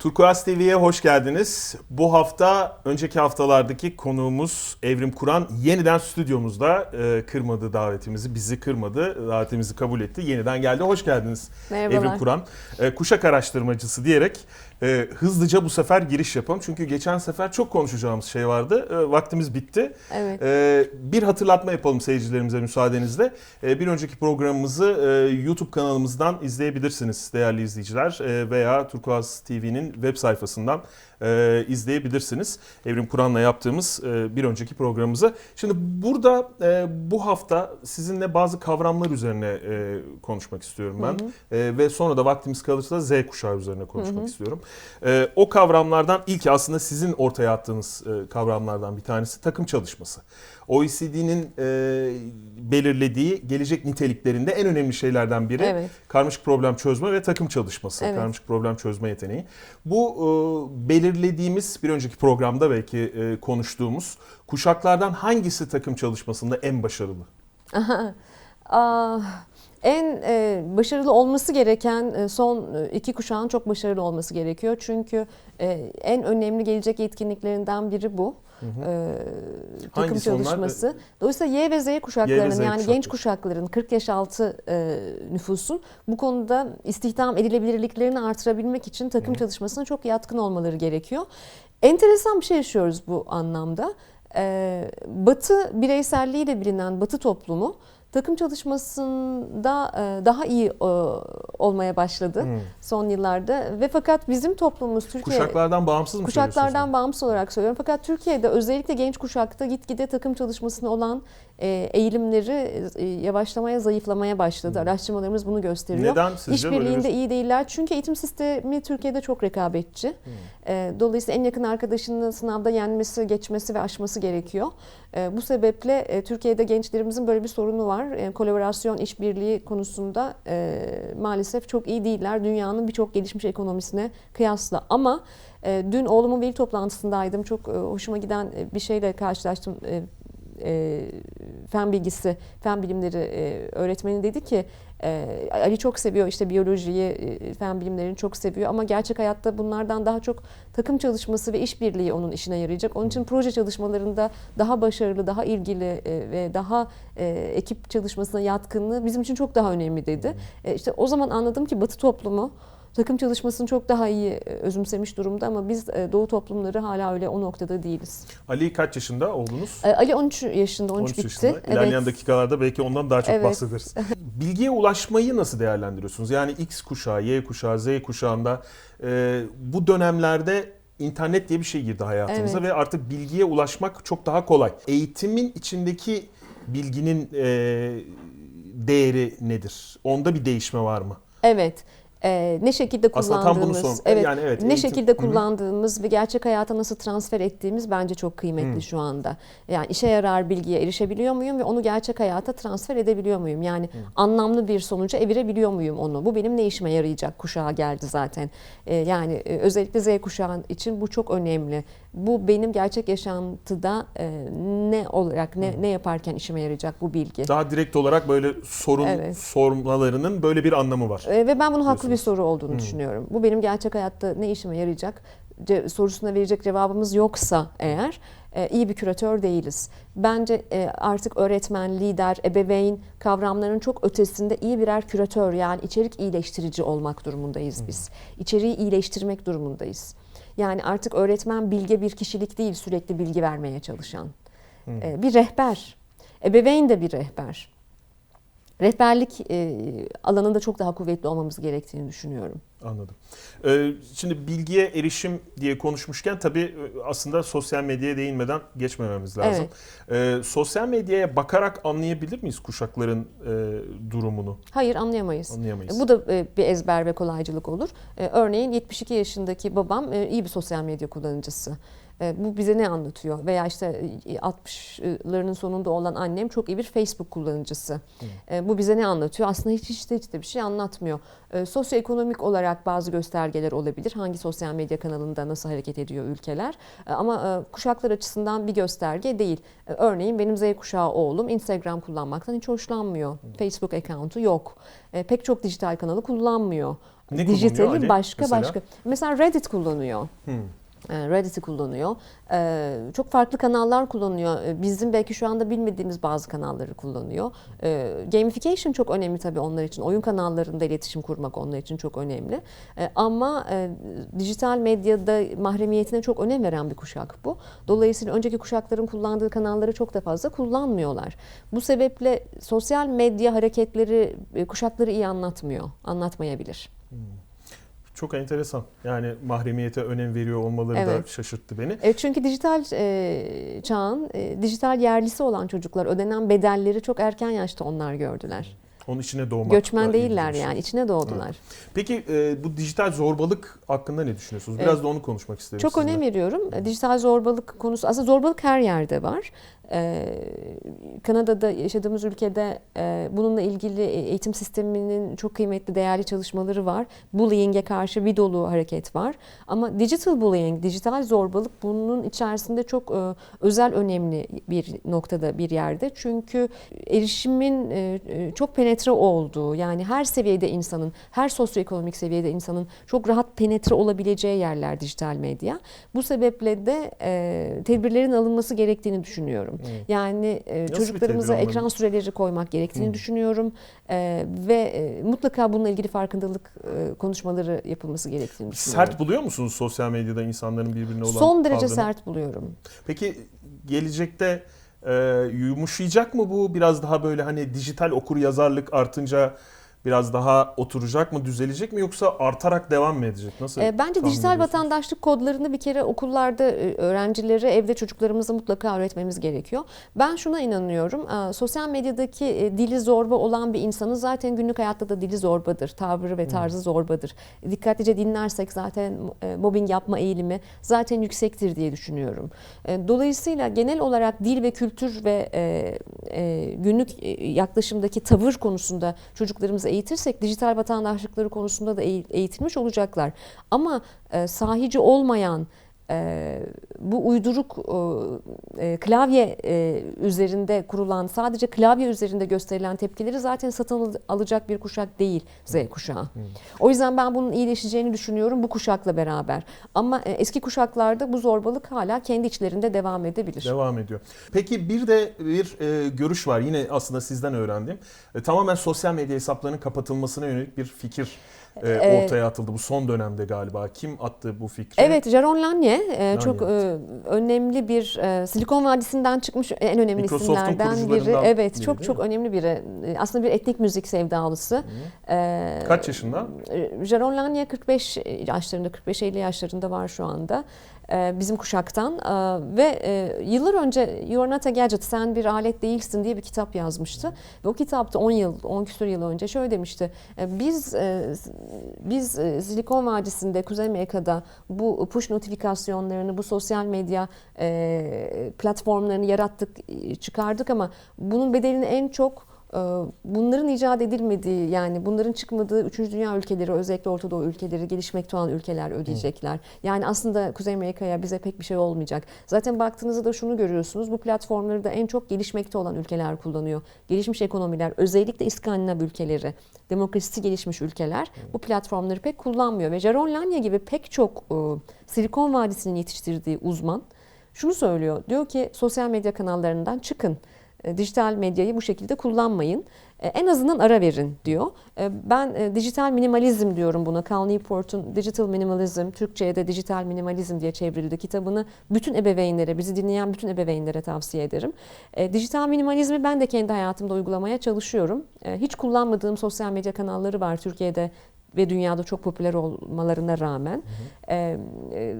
Turkuaz TV'ye hoş geldiniz. Bu hafta önceki haftalardaki konuğumuz Evrim Kur'an yeniden stüdyomuzda e, kırmadı davetimizi, bizi kırmadı, davetimizi kabul etti. Yeniden geldi. Hoş geldiniz Merhabalar. Evrim Kur'an. E, kuşak araştırmacısı diyerek e, hızlıca bu sefer giriş yapalım. Çünkü geçen sefer çok konuşacağımız şey vardı. E, vaktimiz bitti. Evet. Ee, bir hatırlatma yapalım seyircilerimize müsaadenizle. Ee, bir önceki programımızı e, YouTube kanalımızdan izleyebilirsiniz değerli izleyiciler e, veya Turkuaz TV'nin web sayfasından e, izleyebilirsiniz. Evrim Kur'an'la yaptığımız e, bir önceki programımızı. Şimdi burada e, bu hafta sizinle bazı kavramlar üzerine e, konuşmak istiyorum ben. E, ve sonra da vaktimiz kalırsa Z kuşağı üzerine konuşmak istiyorum. E, o kavramlardan ilk aslında sizin ortaya attığınız e, kavramlardan bir tanesi takım çalışması. OECD'nin e, belirlediği gelecek niteliklerinde en önemli şeylerden biri Evet. karmaşık problem çözme ve takım çalışması. Evet. Karmaşık problem çözme yeteneği. Bu e, belirlediğimiz bir önceki programda belki e, konuştuğumuz kuşaklardan hangisi takım çalışmasında en başarılı? Aa, en e, başarılı olması gereken e, son e, iki kuşağın çok başarılı olması gerekiyor. Çünkü e, en önemli gelecek yetkinliklerinden biri bu. E, takım Hangisi onlar? çalışması. Dolayısıyla Y ve Z kuşaklarının Y ve Z yani genç kuşakları. kuşakların 40 yaş altı e, nüfusun bu konuda istihdam edilebilirliklerini artırabilmek için takım çalışmasına çok yatkın olmaları gerekiyor. Enteresan bir şey yaşıyoruz bu anlamda. Ee, batı bireyselliğiyle bilinen Batı toplumu takım çalışmasında e, daha iyi e, olmaya başladı Hmm. son yıllarda ve fakat bizim toplumumuz Türkiye Kuşaklardan bağımsız mı Kuşaklardan bağımsız olarak söylüyorum. Fakat Türkiye'de özellikle genç kuşakta gitgide takım çalışmasına olan eğilimleri e, yavaşlamaya, zayıflamaya başladı. Araştırmalarımız bunu gösteriyor. Neden sizce böyle İşbirliğinde bir- iyi değiller. Çünkü eğitim sistemi Türkiye'de çok rekabetçi. Hmm. E, dolayısıyla en yakın arkadaşını sınavda yenmesi, geçmesi ve aşması gerekiyor. E, bu sebeple e, Türkiye'de gençlerimizin böyle bir sorunu var. E, kolaborasyon, işbirliği konusunda e, maalesef çok iyi değiller. Dünyanın birçok gelişmiş ekonomisine kıyasla. Ama e, dün oğlumun veli toplantısındaydım. Çok e, hoşuma giden e, bir şeyle karşılaştım. E, fen bilgisi, fen bilimleri e, öğretmeni dedi ki e, Ali çok seviyor işte biyolojiyi, e, fen bilimlerini çok seviyor ama gerçek hayatta bunlardan daha çok takım çalışması ve işbirliği onun işine yarayacak. Onun için proje çalışmalarında daha başarılı, daha ilgili e, ve daha e, ekip çalışmasına yatkınlığı bizim için çok daha önemli dedi. E, işte o zaman anladım ki Batı toplumu takım çalışmasını çok daha iyi e, özümsemiş durumda ama biz e, Doğu toplumları hala öyle o noktada değiliz. Ali kaç yaşında oldunuz? E, Ali 13 yaşında, 13, 13 bitti. yaşında. İlerleyen dakikalarda belki ondan daha çok Evet. bahsederiz. Bilgiye ulaşmayı nasıl değerlendiriyorsunuz? Yani X kuşağı, Y kuşağı, Z kuşağında e, bu dönemlerde internet diye bir şey girdi hayatımıza Evet. ve artık bilgiye ulaşmak çok daha kolay. Eğitimin içindeki bilginin e, değeri nedir? Onda bir değişme var mı? Evet. Ee, ne şekilde Aslında tam bunu kullandığımız, evet, yani evet, ne eğitim- şekilde Hı hı. kullandığımız ve gerçek hayata nasıl transfer ettiğimiz bence çok kıymetli Hı. şu anda. Yani işe yarar bilgiye erişebiliyor muyum ve onu gerçek hayata transfer edebiliyor muyum? Yani anlamlı bir sonuca evirebiliyor muyum onu? Bu benim ne işime yarayacak kuşağa geldi zaten. Ee, yani e, özellikle Z kuşağı için bu çok önemli. Bu benim gerçek yaşantıda e, ne olarak ne ne yaparken işime yarayacak bu bilgi. Daha direkt olarak böyle sorun Evet. sormalarının böyle bir anlamı var. E, Ve ben bunun haklı bir soru olduğunu düşünüyorum. Bu benim gerçek hayatta ne işime yarayacak ce- sorusuna verecek cevabımız yoksa eğer e, iyi bir küratör değiliz. Bence e, artık öğretmen, lider, ebeveyn kavramlarının çok ötesinde iyi birer küratör yani içerik iyileştirici olmak durumundayız biz. İçeriği iyileştirmek durumundayız. Yani artık öğretmen bilge bir kişilik değil sürekli bilgi vermeye çalışan. E, Bir rehber. Ebeveyn de bir rehber. Rehberlik e, alanında çok daha kuvvetli olmamız gerektiğini düşünüyorum. Anladım. Ee, şimdi bilgiye erişim diye konuşmuşken tabii e, aslında sosyal medyaya değinmeden geçmememiz lazım. Ee, sosyal medyaya bakarak anlayabilir miyiz kuşakların e, durumunu? Hayır anlayamayız. Anlayamayız. Bu da e, bir ezber ve kolaycılık olur. E, Örneğin 72 yaşındaki babam e, iyi bir sosyal medya kullanıcısı. E, Bu bize ne anlatıyor? Veya işte e, 60'ların sonunda olan annem çok iyi bir Facebook kullanıcısı. E, Bu bize ne anlatıyor? Aslında hiç hiç de, hiç de bir şey anlatmıyor. E, Sosyoekonomik olarak bazı göstergeler olabilir. Hangi sosyal medya kanalında nasıl hareket ediyor ülkeler. E, Ama e, kuşaklar açısından bir gösterge değil. E, Örneğin benim Z kuşağı oğlum Instagram kullanmaktan hiç hoşlanmıyor. Facebook account'u yok. E, Pek çok dijital kanalı kullanmıyor. Ne Dijitali Ali başka mesela? başka. Mesela Reddit kullanıyor. Hmm. E, Reddit'i kullanıyor. E, Çok farklı kanallar kullanıyor. E, Bizim belki şu anda bilmediğimiz bazı kanalları kullanıyor. Gamification çok önemli tabii onlar için. Oyun kanallarında iletişim kurmak onlar için çok önemli. Ama dijital medyada mahremiyetine çok önem veren bir kuşak bu. Dolayısıyla önceki kuşakların kullandığı kanalları çok da fazla kullanmıyorlar. Bu sebeple sosyal medya hareketleri kuşakları iyi anlatmıyor, anlatmayabilir. Çok enteresan. Yani mahremiyete önem veriyor olmaları Evet. da şaşırttı beni. E, çünkü dijital e, çağın e, dijital yerlisi olan çocuklar ödenen bedelleri çok erken yaşta onlar gördüler. Onun içine doğmak. Göçmen değiller yani içine doğdular. Peki e, bu dijital zorbalık hakkında ne düşünüyorsunuz? Biraz Evet. da onu konuşmak isterim Çok sizinle. önem veriyorum. E, Dijital zorbalık konusu aslında zorbalık her yerde var. Ee, Kanada'da yaşadığımız ülkede e, bununla ilgili eğitim sisteminin çok kıymetli değerli çalışmaları var. Bullying'e karşı bir dolu hareket var. Ama digital bullying, dijital zorbalık bunun içerisinde çok e, özel önemli bir noktada bir yerde. Çünkü erişimin e, e, çok penetre olduğu yani her seviyede insanın, her sosyoekonomik seviyede insanın çok rahat penetre olabileceği yerler dijital medya. Bu sebeple de e, tedbirlerin alınması gerektiğini düşünüyorum. Yani e, çocuklarımıza ekran süreleri koymak gerektiğini Hı. düşünüyorum E, ve e, mutlaka bununla ilgili farkındalık e, konuşmaları yapılması gerektiğini düşünüyorum. Sert buluyor musunuz sosyal medyada insanların birbirine olan Son derece tavrını? sert buluyorum. Peki gelecekte e, yumuşayacak mı bu? Biraz daha böyle hani dijital okur yazarlık artınca biraz daha oturacak mı, düzelecek mi yoksa artarak devam mı edecek? Nasıl? E, Bence dijital vatandaşlık kodlarını bir kere okullarda e, öğrencilere, evde çocuklarımıza mutlaka öğretmemiz gerekiyor. Ben şuna inanıyorum. e, Sosyal medyadaki e, dili zorba olan bir insanın zaten günlük hayatta da dili zorbadır. Tavrı ve tarzı zorbadır. Dikkatlice dinlersek zaten e, mobbing yapma eğilimi zaten yüksektir diye düşünüyorum. E, Dolayısıyla genel olarak dil ve kültür ve e, e, günlük e, yaklaşımdaki tavır konusunda çocuklarımızı eğitirsek dijital vatandaşlıkları konusunda da eğ- eğitilmiş olacaklar. Ama e, sahici olmayan bu uyduruk e, klavye e, üzerinde kurulan sadece klavye üzerinde gösterilen tepkileri zaten satın al- alacak bir kuşak değil Z kuşağı. O yüzden ben bunun iyileşeceğini düşünüyorum bu kuşakla beraber. Ama e, eski kuşaklarda bu zorbalık hala kendi içlerinde devam edebilir. Devam ediyor. Peki bir de bir görüş var. Yine aslında sizden öğrendim. Tamamen sosyal medya hesaplarının kapatılmasına yönelik bir fikir e, ortaya atıldı. Bu son dönemde galiba. Kim attı bu fikri? Evet, Jaron Lanier e, çok e, önemli bir e, Silikon Vadisi'nden çıkmış en önemli isimlerden biri. Evet, biri, çok çok önemli biri. E, Aslında bir etnik müzik sevdalısı. E, Kaç yaşında? e, Jaron Lanier 45 yaşlarında, 45-50 yaşlarında var şu anda. E, Bizim kuşaktan E, ve e, yıllar önce You Are Not Gadget, Sen Bir Alet Değilsin diye bir kitap yazmıştı. Ve o kitapta 10 yıl, 10 küsur yıl önce şöyle demişti. Biz biz Silikon Vadisi'nde, Kuzey Amerika'da bu push notifikasyonlarını, bu sosyal medya platformlarını yarattık, çıkardık ama bunun bedelini en çok bunların icat edilmediği yani bunların çıkmadığı 3. dünya ülkeleri özellikle Orta Doğu ülkeleri gelişmekte olan ülkeler ödeyecekler. Yani aslında Kuzey Amerika'ya bize pek bir şey olmayacak. Zaten baktığınızda da şunu görüyorsunuz bu platformları da en çok gelişmekte olan ülkeler kullanıyor. Gelişmiş ekonomiler özellikle İskandinav ülkeleri demokrasisi gelişmiş ülkeler bu platformları pek kullanmıyor ve Jaron Lanier gibi pek çok e, Silikon Vadisi'nin yetiştirdiği uzman şunu söylüyor. Diyor ki sosyal medya kanallarından çıkın. E, Dijital medyayı bu şekilde kullanmayın. E, En azından ara verin diyor. E, Ben dijital minimalizm diyorum buna. Cal Newport'un Digital Minimalism, Türkçe'ye de dijital minimalizm diye çevrildi kitabını. Bütün ebeveynlere, bizi dinleyen bütün ebeveynlere tavsiye ederim. Dijital minimalizmi ben de kendi hayatımda uygulamaya çalışıyorum. Hiç kullanmadığım sosyal medya kanalları var Türkiye'de ve dünyada çok popüler olmalarına rağmen e, e,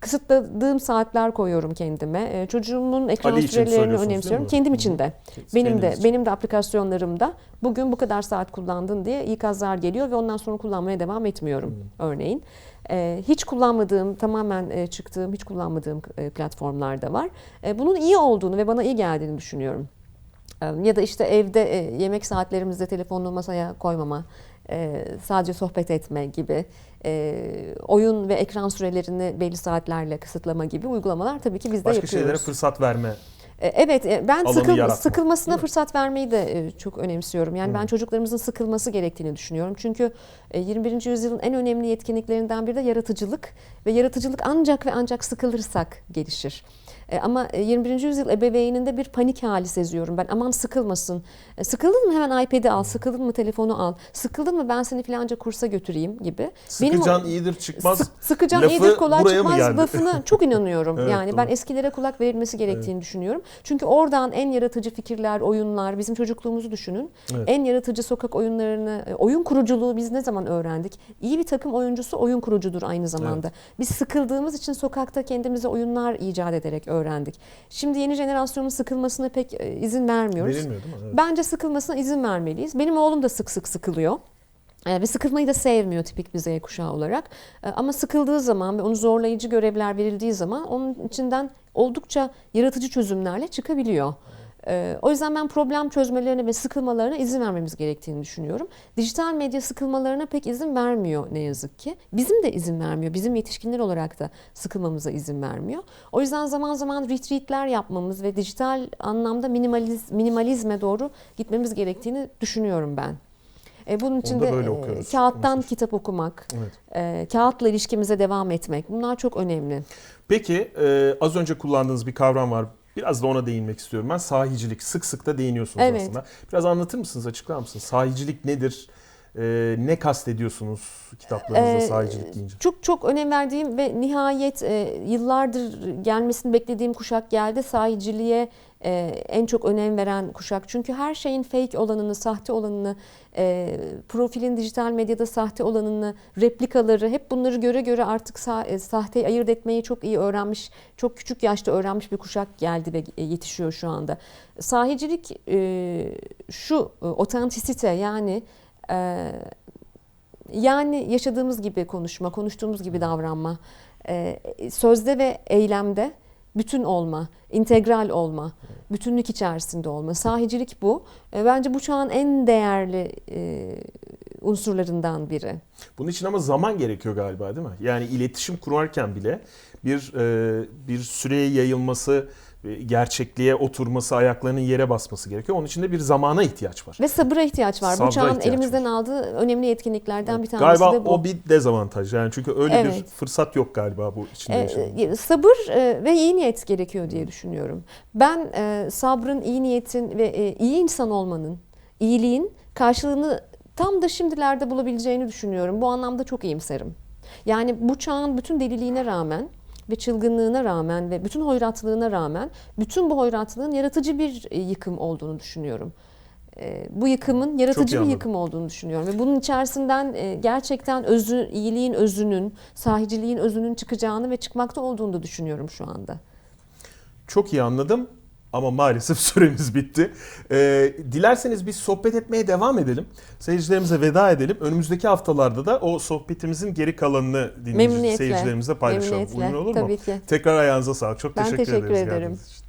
kısıtladığım saatler koyuyorum kendime. E, çocuğumun ekran Ali sürelerini önemsiyorum. Kendim Hı. için de. Benim de için. benim de aplikasyonlarımda bugün bu kadar saat kullandın diye ikazlar geliyor ve ondan sonra kullanmaya devam etmiyorum örneğin. E, hiç kullanmadığım, tamamen e, çıktığım, hiç kullanmadığım e, platformlar da var. E, bunun iyi olduğunu ve bana iyi geldiğini düşünüyorum. Ya da işte evde yemek saatlerimizde telefonunu masaya koymama, e, sadece sohbet etme gibi, e, oyun ve ekran sürelerini belli saatlerle kısıtlama gibi uygulamalar tabii ki biz de Başka yapıyoruz. şeylere fırsat verme. E, Evet, e, ben Alanı sıkıl, yaratma. sıkılmasına fırsat vermeyi de çok önemsiyorum. Yani ben çocuklarımızın sıkılması gerektiğini düşünüyorum. Çünkü 21. yüzyılın en önemli yetkinliklerinden biri de yaratıcılık ve yaratıcılık ancak ve ancak sıkılırsak gelişir. E, Ama e, 21. yüzyıl ebeveyninde bir panik hali seziyorum ben. Aman sıkılmasın. E, Sıkıldın mı hemen iPad'i al, sıkıldın mı telefonu al, sıkıldın mı ben seni filanca kursa götüreyim gibi. Benim Sıkıcan iyidir çıkmaz. Sık- sıkıcan lafı iyidir kolay çıkmaz lafına çok inanıyorum. Evet, yani ben doğru. eskilere kulak verilmesi gerektiğini düşünüyorum. Çünkü oradan en yaratıcı fikirler, oyunlar, bizim çocukluğumuzu düşünün. Evet. En yaratıcı sokak oyunlarını, e, oyun kuruculuğu biz ne zaman öğrendik? İyi bir takım oyuncusu oyun kurucudur aynı zamanda. Biz sıkıldığımız için sokakta kendimize oyunlar icat ederek öğrendik. Şimdi yeni jenerasyonun sıkılmasına pek e, izin vermiyoruz. Verilmiyor değil mi? Evet. Bence sıkılmasına izin vermeliyiz. Benim oğlum da sık sık sıkılıyor. Ee, Ve sıkılmayı da sevmiyor tipik bir Z kuşağı olarak. Ee, Ama sıkıldığı zaman ve onu zorlayıcı görevler verildiği zaman onun içinden oldukça yaratıcı çözümlerle çıkabiliyor. Ee, O yüzden ben problem çözmelerine ve sıkılmalarına izin vermemiz gerektiğini düşünüyorum. Dijital medya sıkılmalarına pek izin vermiyor ne yazık ki. Bizim de izin vermiyor. Bizim yetişkinler olarak da sıkılmamıza izin vermiyor. O yüzden zaman zaman retreatler yapmamız ve dijital anlamda minimaliz, minimalizme doğru gitmemiz gerektiğini düşünüyorum ben. E, bunun için de e, kağıttan maalesef. kitap okumak, Evet. e, kağıtla ilişkimize devam etmek bunlar çok önemli. Peki e, az önce kullandığınız bir kavram var. Biraz da ona değinmek istiyorum ben. Sahicilik. Sık sık da değiniyorsunuz Evet. aslında. Biraz anlatır mısınız, açıklar mısınız? Sahicilik nedir? E, ne kastediyorsunuz kitaplarınızda Ee, sahicilik deyince? Çok çok önem verdiğim ve nihayet e, yıllardır gelmesini beklediğim kuşak geldi. Sahiciliğe e, en çok önem veren kuşak. Çünkü her şeyin fake olanını, sahte olanını, e, profilin dijital medyada sahte olanını, replikaları hep bunları göre göre artık sa- e, sahteyi ayırt etmeyi çok iyi öğrenmiş, çok küçük yaşta öğrenmiş bir kuşak geldi ve e, yetişiyor şu anda. Sahicilik e, şu, e, otantisite yani e, yani yaşadığımız gibi konuşma, konuştuğumuz gibi davranma, sözde ve eylemde bütün olma, integral olma, bütünlük içerisinde olma. Sahicilik bu. E, Bence bu çağın en değerli e, unsurlarından biri. Bunun için ama zaman gerekiyor galiba değil mi? Yani iletişim kurarken bile bir e, bir süreye yayılması, gerçekliğe oturması, ayaklarının yere basması gerekiyor. Onun için de bir zamana ihtiyaç var. Ve sabıra ihtiyaç var. Sabra bu çağın elimizden var. aldığı önemli yetkinliklerden bir tanesi Galiba de bu. o bir dezavantaj. Yani çünkü öyle bir Evet. fırsat yok galiba bu içinde E, yaşadığımız. e, sabır e, ve iyi niyet gerekiyor diye düşünüyorum. Ben e, sabrın, iyi niyetin ve e, iyi insan olmanın, iyiliğin karşılığını tam da şimdilerde bulabileceğini düşünüyorum. Bu anlamda çok iyimserim. Yani bu çağın bütün deliliğine rağmen ve çılgınlığına rağmen ve bütün hoyratlığına rağmen bütün bu hoyratlığın yaratıcı bir e, yıkım olduğunu düşünüyorum. E, Bu yıkımın yaratıcı bir yıkım olduğunu düşünüyorum ve bunun içerisinden e, gerçekten özü, iyiliğin özünün, sahiciliğin özünün çıkacağını ve çıkmakta olduğunu da düşünüyorum şu anda. Çok iyi anladım ama maalesef süremiz bitti. Ee, dilerseniz biz sohbet etmeye devam edelim. Seyircilerimize veda edelim. Önümüzdeki haftalarda da o sohbetimizin geri kalanını dinleyici Memnuniyetle. seyircilerimizle paylaşalım. Memnuniyetle. Uygun olur mu? Tabii ki. Tekrar ayağınıza sağlık. Çok Ben teşekkür, teşekkür ederiz ederim. geldiğiniz için.